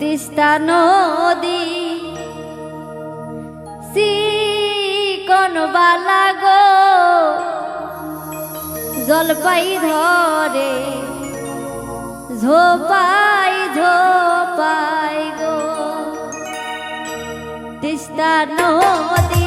তিস্তা নদী। সি সিকন বালা গো জলপাই ধরে ঝোপাই ঝোপাই গো। তিস্তা নদী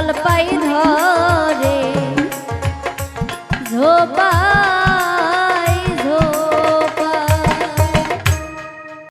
জল পাই ধর।